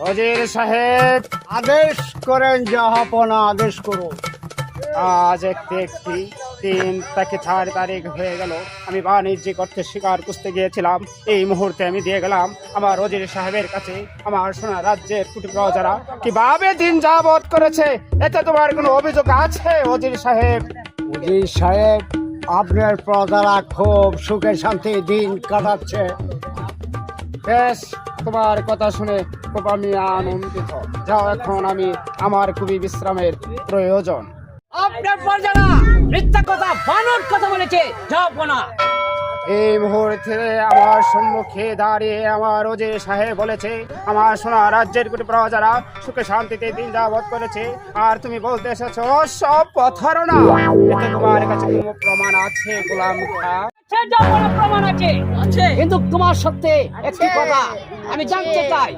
অজির সাহেব, আদেশ করেন জাহাপনা আদেশ করুন। আজ একটি একটি দিন তাকে চার তারিখ হয়ে গেল। আমি বাণিজ্যিক অর্থে শিকার করতে গিয়েছিলাম। এই মুহূর্তে আমি দিয়ে গেলাম আমার অজির সাহেবের কাছে। আমার সোনা রাজ্যের কুটি প্রজারা কীভাবে দিন যাবত করেছে? এতে তোমার কোনো অভিযোগ আছে, অজির সাহেব? উজির সাহেব, আপনার প্রজারা খুব সুখে শান্তি দিন কাটাচ্ছে। বেশ তোমার কথা শুনে খুব আমি আনন্দিত। যাও এখন আমি আমার খুবই বিশ্রামের প্রয়োজন। আপনার প্রজারা মিথ্যা কথা বানর কথা বলেছে যাব না এই মুহূর্তে আমার সম্মুখে দাঁড়িয়ে আমার ওজির সাহেব বলেছে আমার সোনা রাজ্যের কোটি প্রজারা সুখে শান্তিতে দিন যাবত করেছে। আর তুমি বলতে এসেছ সব প্রতারণা এতে তোমার কাছে কোনো প্রমাণ আছে গোলাম খা? সে প্রমাণ আছে। কিন্তু তোমার সত্যি একটি কথা আমি জানতে চাই।